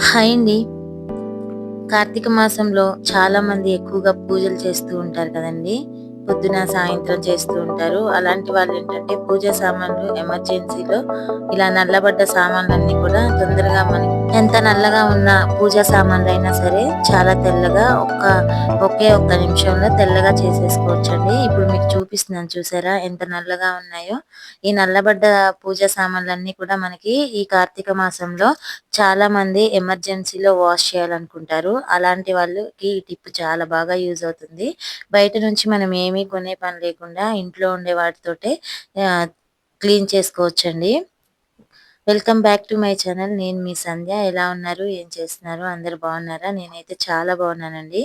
Hi అండి. కార్తీక మాసంలో చాలా మంది ఎక్కువగా పూజలు చేస్తూ ఉంటారు కదండి. పొద్దున సాయంత్రం చేస్తూ ఉంటారు. అలాంటి వాళ్ళు ఏంటంటే పూజ సామాన్లు ఎమర్జెన్సీలో ఇలా నల్లబడ్డ సామాన్లన్నీ కూడా తొందరగా మనకి ఎంత నల్లగా ఉన్న పూజా సామాన్లు అయినా సరే చాలా తెల్లగా ఒక్క ఒకే ఒక్క నిమిషంలో తెల్లగా చేసేసుకోవచ్చండి. ఇప్పుడు మీకు చూపిస్తున్నాను చూసారా ఎంత నల్లగా ఉన్నాయో. ఈ నల్లబడ్డ పూజా సామాన్లన్నీ కూడా మనకి ఈ కార్తీక మాసంలో చాలా మంది ఎమర్జెన్సీలో వాష్ చేయాలనుకుంటారు. అలాంటి వాళ్ళకి ఈ టిప్ చాలా బాగా యూజ్ అవుతుంది. బయట నుంచి మనం ఏమీ కొనే పని లేకుండా ఇంట్లో ఉండే వాటితోటే క్లీన్ చేసుకోవచ్చండి. Welcome back to my channel. నేను మీ సంధ్య. ఎలా ఉన్నారు? ఏం చేస్తున్నారు? అందరు బాగున్నారా? నేనైతే చాలా బాగున్నానండి.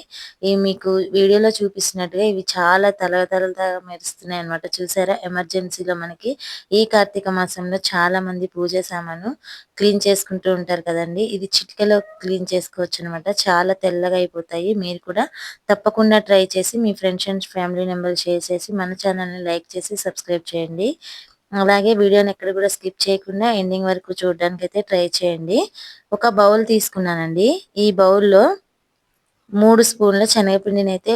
ఈ మీకు వీడియోలో చూపిస్తున్నట్టుగా ఇవి చాలా తలతలగా మెరుస్తున్నాయి అనమాట చూసారా? ఎమర్జెన్సీలో మనకి ఈ కార్తీక మాసంలో చాలా మంది పూజ సామాను క్లీన్ చేసుకుంటూ ఉంటారు కదండి. ఇది చిటికలో క్లీన్ చేసుకోవచ్చు అనమాట చాలా తెల్లగా అయిపోతాయి. మీరు కూడా తప్పకుండా ట్రై చేసి మీ friends and family members share చేసి మన ఛానల్ని లైక్ చేసి సబ్స్క్రైబ్ చేయండి. అలాగే వీడియోని ఎక్కడ కూడా స్కిప్ చేయకుండా ఎండింగ్ వరకు చూడడానికి అయితే ట్రై చేయండి. ఒక బౌల్ తీసుకున్నానండి. ఈ బౌల్లో మూడు స్పూన్ల శనగపిండిని అయితే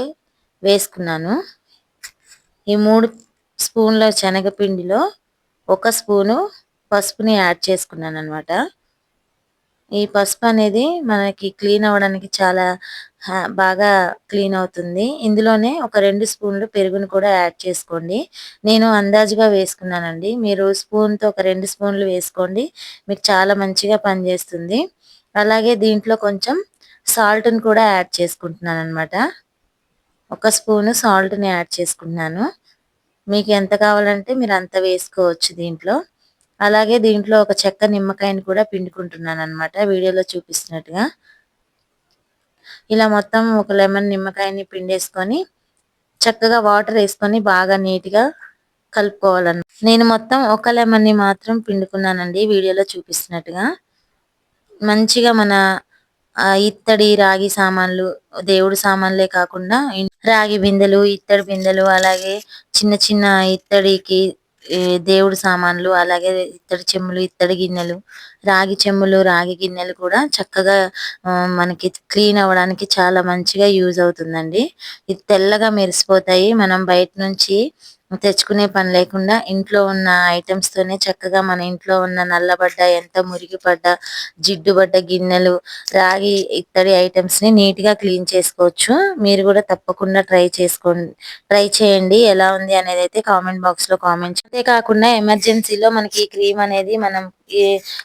వేసుకున్నాను. ఈ మూడు స్పూన్ల శనగపిండిలో ఒక స్పూను పసుపుని యాడ్ చేసుకున్నాను అనమాట ఈ పసుపు అనేది మనకి క్లీన్ అవ్వడానికి చాలా బాగా క్లీన్ అవుతుంది. ఇందులోనే ఒక రెండు స్పూన్లు పెరుగును కూడా యాడ్ చేసుకోండి. నేను అందాజుగా వేసుకున్నానండి. మీరు స్పూన్తో ఒక రెండు స్పూన్లు వేసుకోండి. మీకు చాలా మంచిగా పనిచేస్తుంది. అలాగే దీంట్లో కొంచెం సాల్ట్ని కూడా యాడ్ చేసుకుంటున్నాను అనమాట ఒక స్పూను సాల్ట్ని యాడ్ చేసుకుంటున్నాను. మీకు ఎంత కావాలంటే మీరు అంత వేసుకోవచ్చు దీంట్లో. అలాగే దీంట్లో ఒక చెక్క నిమ్మకాయని కూడా పిండుకుంటున్నాను అనమాట వీడియోలో చూపిస్తున్నట్టుగా. ఇలా మొత్తం ఒక లెమన్ నిమ్మకాయని పిండేసుకొని చక్కగా వాటర్ వేసుకొని బాగా నీట్గా కలుపుకోవాలన్న నేను మొత్తం ఒక లెమన్ని మాత్రం పిండుకున్నానండి వీడియోలో చూపిస్తున్నట్టుగా. మంచిగా మన ఇత్తడి రాగి సామాన్లు దేవుడు సామాన్లే కాకుండా రాగి బిందెలు ఇత్తడి బిందెలు అలాగే చిన్న చిన్న ఇత్తడికి దేవుడు సామాన్లు అలాగే ఇత్తడి చెమ్ములు ఇత్తడి గిన్నెలు రాగి చెమ్ములు రాగి గిన్నెలు కూడా చక్కగా మనకి క్లీన్ అవ్వడానికి చాలా మంచిగా యూజ్ అవుతుందండి. ఇది తెల్లగా మెరిసిపోతాయి. మనం బయట నుంచి తెచ్చుకునే పని లేకుండా ఇంట్లో ఉన్న ఐటమ్స్ తోనే చక్కగా మన ఇంట్లో ఉన్న నల్లబడ్డ ఎంత మురిగిపడ్డ జిడ్డుబడ్డ గిన్నెలు రాగి ఇత్తడి ఐటమ్స్ని నీట్గా క్లీన్ చేసుకోవచ్చు. మీరు కూడా తప్పకుండా ట్రై చేసుకోండి ట్రై చేయండి. ఎలా ఉంది అనేది అయితే కామెంట్ బాక్స్లో కామెంట్ అంతేకాకుండా ఎమర్జెన్సీలో మనకి ఈ క్రీమ్ అనేది మనం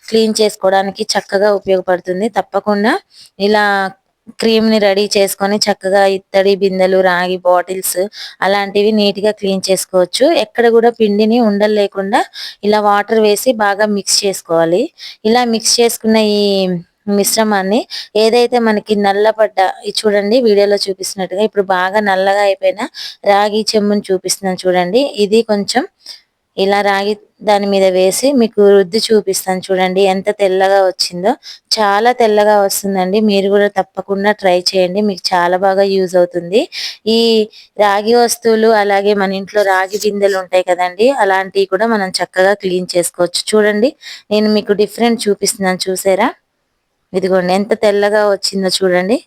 క్లీన్ చేసుకోవడానికి చక్కగా ఉపయోగపడుతుంది. తప్పకుండా ఇలా క్రీమ్ని రెడీ చేసుకొని చక్కగా ఇత్తడి బిందెలు రాగి బాటిల్స్ అలాంటివి నీట్గా క్లీన్ చేసుకోవచ్చు. ఎక్కడ కూడా పిండిని ఉండలు లేకుండా ఇలా వాటర్ వేసి బాగా మిక్స్ చేసుకోవాలి. ఇలా మిక్స్ చేసుకున్న ఈ మిశ్రమాన్ని ఏదైతే మనకి నల్లపడ్డ చూడండి వీడియోలో చూపిస్తున్నట్టుగా ఇప్పుడు బాగా నల్లగా అయిపోయిన రాగి చెమ్ముని చూపిస్తున్నాను చూడండి. ఇది కొంచెం ఇలా రాగి దాని మీద వేసి మీకు రుద్ది చూపిస్తాను చూడండి. ఎంత తెల్లగా వచ్చిందో. చాలా తెల్లగా వస్తుందండి. మీరు కూడా తప్పకుండా ట్రై చేయండి. మీకు చాలా బాగా యూజ్ అవుతుంది. ఈ రాగి వస్తువులు అలాగే మన ఇంట్లో రాగి బిందెలు ఉంటాయి కదండి. అలాంటివి కూడా మనం చక్కగా క్లీన్ చేసుకోవచ్చు. చూడండి. నేను మీకు డిఫరెంట్ చూపిస్తున్నాను. చూసారా? ఇదిగోండి. ఎంత తెల్లగా వచ్చిందో చూడండి.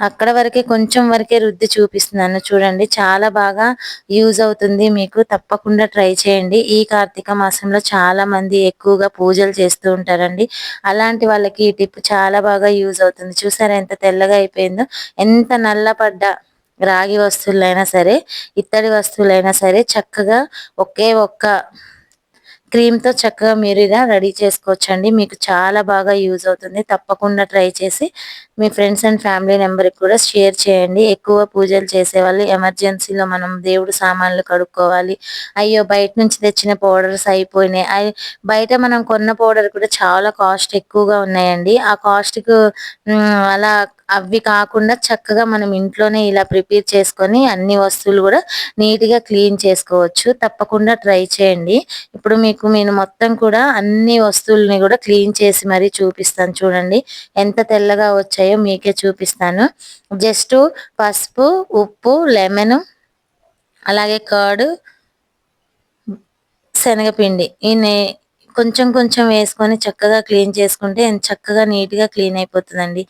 అక్కడ వరకే కొంచెం వరకే రుద్ది చూపిస్తున్నాను చూడండి. చాలా బాగా యూజ్ అవుతుంది మీకు. తప్పకుండా ట్రై చేయండి. ఈ కార్తీక మాసంలో చాలా మంది ఎక్కువగా పూజలు చేస్తూ ఉంటారండి. అలాంటి వాళ్ళకి ఈ టిప్ చాలా బాగా యూజ్ అవుతుంది. చూసారా ఎంత తెల్లగా అయిపోయిందో? ఎంత నల్లపడ్డ రాగి వస్తువులైనా సరే ఇత్తడి వస్తువులైనా సరే చక్కగా ఒకే ఒక్క క్రీమ్తో చక్కగా మీరు ఇలా రెడీ చేసుకోవచ్చండి. మీకు చాలా బాగా యూజ్ అవుతుంది. తప్పకుండా ట్రై చేసి మీ ఫ్రెండ్స్ అండ్ ఫ్యామిలీ మెంబర్కి కూడా షేర్ చేయండి. ఎక్కువ పూజలు చేసేవాళ్ళు ఎమర్జెన్సీలో మనం దేవుడు సామాన్లు కడుక్కోవాలి. అయ్యో బయట నుంచి తెచ్చిన పౌడర్స్ అయిపోయినాయి. బయట మనం కొన్న పౌడర్ కూడా చాలా కాస్ట్ ఎక్కువగా ఉన్నాయండి. ఆ కాస్ట్కు అలా అవి కాకుండా చక్కగా మనం ఇంట్లోనే ఇలా ప్రిపేర్ చేసుకొని అన్ని వస్తువులు కూడా నీట్గా క్లీన్ చేసుకోవచ్చు. తప్పకుండా ట్రై చేయండి. ఇప్పుడు మీకు నేను మొత్తం కూడా అన్ని వస్తువులని కూడా క్లీన్ చేసి మరీ చూపిస్తాను చూడండి. ఎంత తెల్లగా వచ్చాయో మీకే చూపిస్తాను. జస్ట్ పసుపు ఉప్పు లెమన్ అలాగే కర్డ్ శనగపిండి. ఈ కొంచెం కొంచెం వేసుకొని చక్కగా క్లీన్ చేసుకుంటే చక్కగా నీట్గా క్లీన్ అయిపోతుందండి.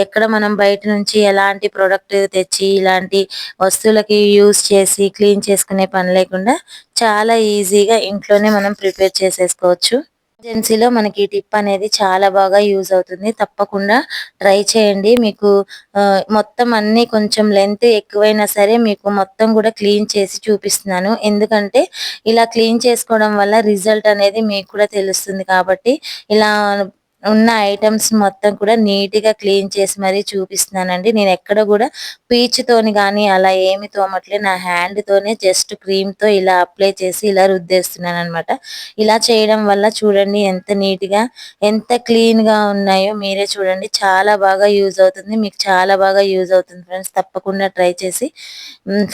ఎక్కడ మనం బయట నుంచి ఎలాంటి ప్రోడక్ట్ తెచ్చి ఇలాంటి వస్తువులకి యూస్ చేసి క్లీన్ చేసుకునే పని లేకుండా చాలా ఈజీగా ఇంట్లోనే మనం ప్రిపేర్ చేసేసుకోవచ్చు. ఎమర్జెన్సీలో మనకి టిప్ అనేది చాలా బాగా యూజ్ అవుతుంది. తప్పకుండా ట్రై చేయండి. మీకు మొత్తం అన్ని కొంచెం లెంత్ ఎక్కువైనా సరే మీకు మొత్తం కూడా క్లీన్ చేసి చూపిస్తున్నాను. ఎందుకంటే ఇలా క్లీన్ చేసుకోవడం వల్ల రిజల్ట్ అనేది మీకు కూడా తెలుస్తుంది కాబట్టి ఇలా ఉన్న ఐటమ్స్ మొత్తం కూడా నీట్గా క్లీన్ చేసి మరీ చూపిస్తున్నానండి. నేను ఎక్కడ కూడా పీచ్ తోని కానీ అలా ఏమి తోమట్లే నా హ్యాండ్ తోనే జస్ట్ క్రీమ్తో ఇలా అప్లై చేసి ఇలా రుద్దేస్తున్నాను అనమాట ఇలా చేయడం వల్ల చూడండి ఎంత నీట్గా ఎంత క్లీన్గా ఉన్నాయో మీరే చూడండి. చాలా బాగా యూజ్ అవుతుంది. మీకు చాలా బాగా యూజ్ అవుతుంది ఫ్రెండ్స్ తప్పకుండా ట్రై చేసి.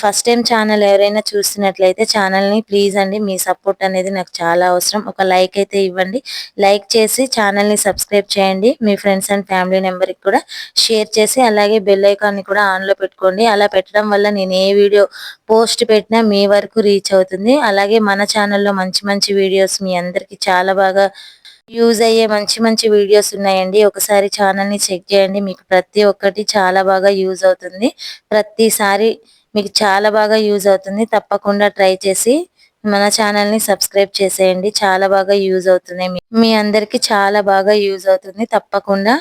ఫస్ట్ టైం ఛానల్ ఎవరైనా చూస్తున్నట్లయితే ఛానల్ని ప్లీజ్ అండి. మీ సపోర్ట్ అనేది నాకు చాలా అవసరం. ఒక లైక్ అయితే ఇవ్వండి. లైక్ చేసి ఛానల్ని సబ్స్క్రైబ్ చేయండి. మీ ఫ్రెండ్స్ అండ్ ఫ్యామిలీ నెంబర్కి కూడా షేర్ చేసి అలాగే బెల్ ఐకాన్ని కూడా ఆన్లో పెట్టుకోండి. అలా పెట్టడం వల్ల నేను ఏ వీడియో పోస్ట్ పెట్టినా మీ వరకు రీచ్ అవుతుంది. అలాగే మన ఛానల్లో మంచి మంచి వీడియోస్ మీ అందరికి చాలా బాగా యూజ్ అయ్యే మంచి మంచి వీడియోస్ ఉన్నాయండి. ఒకసారి ఛానల్ని చెక్ చేయండి. మీకు ప్రతి ఒక్కటి చాలా బాగా యూజ్ అవుతుంది. ప్రతిసారి మీకు చాలా బాగా యూజ్ అవుతుంది. తప్పకుండా ట్రై చేసి మన ఛానల్ని సబ్స్క్రైబ్ చేసేయండి. చాలా బాగా యూజ్ అవుతుంది మీ అందరికి చాలా బాగా యూజ్ అవుతుంది. తప్పకుండా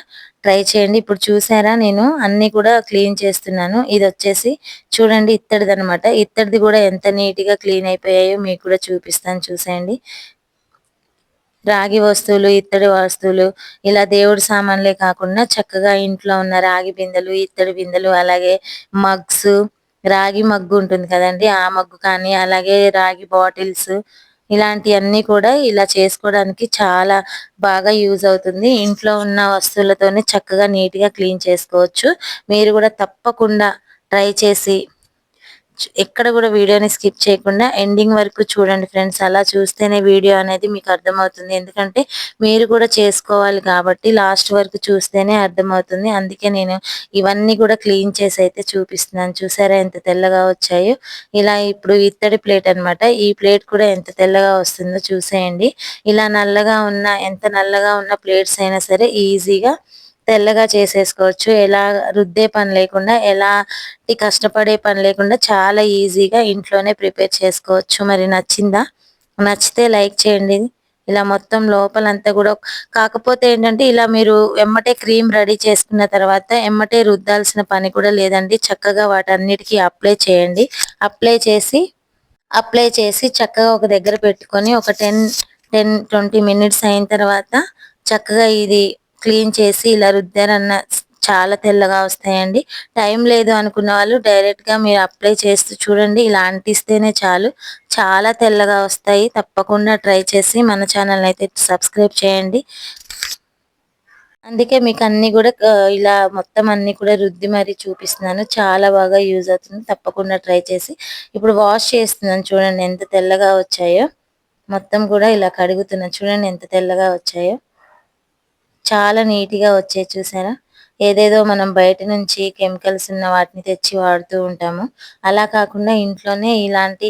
ట్రై చేయండి. ఇప్పుడు చూసారా నేను అన్ని కూడా క్లీన్ చేస్తున్నాను. ఇది వచ్చేసి చూడండి ఇత్తడిది అనమాట ఇత్తడిది కూడా ఎంత నీట్గా క్లీన్ అయిపోయాయో మీకు కూడా చూపిస్తాను. చూసేయండి. రాగి వస్తువులు ఇత్తడి వస్తువులు ఇలా దేవుడి సామాన్లే కాకుండా చక్కగా ఇంట్లో ఉన్న రాగి బిందెలు ఇత్తడి బిందెలు అలాగే మగ్స్ రాగి మగ్గు ఉంటుంది కదండి ఆ మగ్గు కానీ అలాగే రాగి బాటిల్స్ ఇలాంటివన్నీ కూడా ఇలా చేసుకోవడానికి చాలా బాగా యూజ్ అవుతుంది. ఇంట్లో ఉన్న వస్తువులతోనే చక్కగా నీట్గా క్లీన్ చేసుకోవచ్చు. మీరు కూడా తప్పకుండా ట్రై చేసి ఎక్కడ కూడా వీడియోని స్కిప్ చేయకుండా ఎండింగ్ వరకు చూడండి ఫ్రెండ్స్. అలా చూస్తేనే వీడియో అనేది మీకు అర్థమవుతుంది. ఎందుకంటే మీరు కూడా చేసుకోవాలి కాబట్టి లాస్ట్ వరకు చూస్తేనే అర్థమవుతుంది. అందుకే నేను ఇవన్నీ కూడా క్లీన్ చేసి అయితే చూపిస్తున్నాను. చూసారా ఎంత తెల్లగా వచ్చాయో? ఇలా ఇప్పుడు ఇత్తడి ప్లేట్ అనమాట ఈ ప్లేట్ కూడా ఎంత తెల్లగా వస్తుందో చూసేయండి. ఇలా నల్లగా ఉన్న ఎంత నల్లగా ఉన్న ప్లేట్స్ అయినా సరే ఈజీగా తెల్లగా చేసేసుకోవచ్చు. ఎలా రుద్దే పని లేకుండా ఎలాంటి కష్టపడే పని లేకుండా చాలా ఈజీగా ఇంట్లోనే ప్రిపేర్ చేసుకోవచ్చు. మరి నచ్చిందా? నచ్చితే లైక్ చేయండి. ఇలా మొత్తం లోపలంతా కూడా కాకపోతే ఏంటంటే ఇలా మీరు ఎమ్మటే క్రీమ్ రెడీ చేసుకున్న తర్వాత ఎమ్మటే రుద్దాల్సిన పని కూడా లేదండి. చక్కగా వాటన్నిటికీ అప్లై చేయండి. అప్లై చేసి అప్లై చేసి చక్కగా ఒక దగ్గర పెట్టుకొని ఒక టెన్ టెన్ ట్వంటీ మినిట్స్ అయిన తర్వాత చక్కగా ఇది క్లీన్ చేసి ఇలా రుద్దారన్న చాలా తెల్లగా వస్తాయండి. టైం లేదు అనుకున్న వాళ్ళు డైరెక్ట్గా మీరు అప్లై చేస్తూ చూడండి. ఇలా అంటిస్తేనే చాలు. చాలా తెల్లగా వస్తాయి. తప్పకుండా ట్రై చేసి మన ఛానల్ అయితే సబ్స్క్రైబ్ చేయండి. అందుకే మీకు అన్ని కూడా ఇలా మొత్తం అన్ని కూడా రుద్ది మరి చూపిస్తున్నాను. చాలా బాగా యూజ్ అవుతుంది. తప్పకుండా ట్రై చేసి. ఇప్పుడు వాష్ చేస్తున్నాను చూడండి ఎంత తెల్లగా వచ్చాయో. మొత్తం కూడా ఇలా కడుగుతున్నాను. చూడండి ఎంత తెల్లగా వచ్చాయో. చాలా నీట్గా వచ్చాయి చూసారా? ఏదేదో మనం బయట నుంచి కెమికల్స్ ఉన్న వాటిని తెచ్చి వాడుతూ ఉంటాము. అలా కాకుండా ఇంట్లోనే ఇలాంటి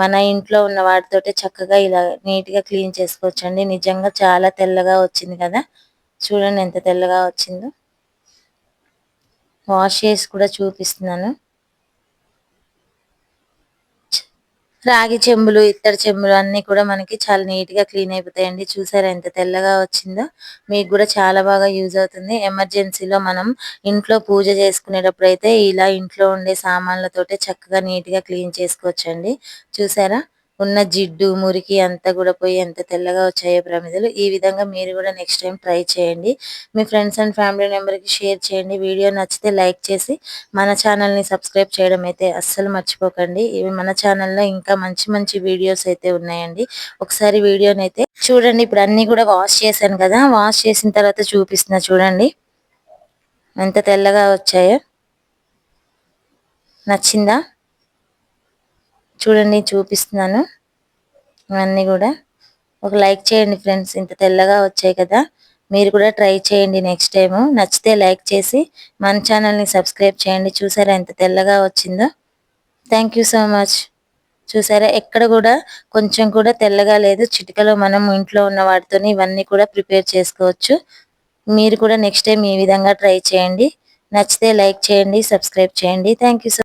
మన ఇంట్లో ఉన్న వాటితోటే చక్కగా ఇలా నీట్గా క్లీన్ చేసుకోవచ్చండి. నిజంగా చాలా తెల్లగా వచ్చింది కదా? చూడండి ఎంత తెల్లగా వచ్చిందో. వాష్ చేసి కూడా చూపిస్తున్నాను. రాగి చెంబులు ఇత్తడి చెంబులు అన్ని కూడా మనకి చాలా నీట్గా క్లీన్ అయిపోతాయండి. చూసారా ఎంత తెల్లగా వచ్చిందో? మీకు కూడా చాలా బాగా యూజ్ అవుతుంది. ఎమర్జెన్సీలో మనం ఇంట్లో పూజ చేసుకునేటప్పుడు అయితే ఇలా ఇంట్లో ఉండే సామాన్లతోటే చక్కగా నీట్గా క్లీన్ చేసుకోవచ్చండి. చూసారా? ఉన్న జిడ్డు మురికి అంతా కూడా పోయి ఎంత తెల్లగా వచ్చాయో ప్రమిదలు ఈ విధంగా మీరు కూడా నెక్స్ట్ టైం ట్రై చేయండి. మీ ఫ్రెండ్స్ అండ్ ఫ్యామిలీ మెంబర్కి షేర్ చేయండి. వీడియో నచ్చితే లైక్ చేసి మన ఛానల్ని సబ్స్క్రైబ్ చేయడం అయితే అస్సలు మర్చిపోకండి. ఇవి మన ఛానల్లో ఇంకా మంచి మంచి వీడియోస్ అయితే ఉన్నాయండి. ఒకసారి వీడియోని అయితే చూడండి. ఇప్పుడు అన్నీ కూడా వాష్ చేశాను కదా వాష్ చేసిన తర్వాత చూపిస్తున్నా చూడండి. ఎంత తెల్లగా వచ్చాయో. నచ్చిందా? చూడండి చూపిస్తున్నాను. ఇవన్నీ కూడా. ఒక లైక్ చేయండి ఫ్రెండ్స్ ఇంత తెల్లగా వచ్చాయి కదా. మీరు కూడా ట్రై చేయండి నెక్స్ట్ టైం నచ్చితే లైక్ చేసి మన ఛానల్ని సబ్స్క్రైబ్ చేయండి. చూసారా ఎంత తెల్లగా వచ్చిందో? Thank so much. చూసారా ఎక్కడ కూడా కొంచెం కూడా తెల్లగా లేదు. చిటికలో మనం ఇంట్లో ఉన్న వాటితోని ఇవన్నీ కూడా ప్రిపేర్ చేసుకోవచ్చు. మీరు కూడా నెక్స్ట్ టైం ఈ విధంగా ట్రై చేయండి. నచ్చితే లైక్ చేయండి సబ్స్క్రైబ్ చేయండి. Thank you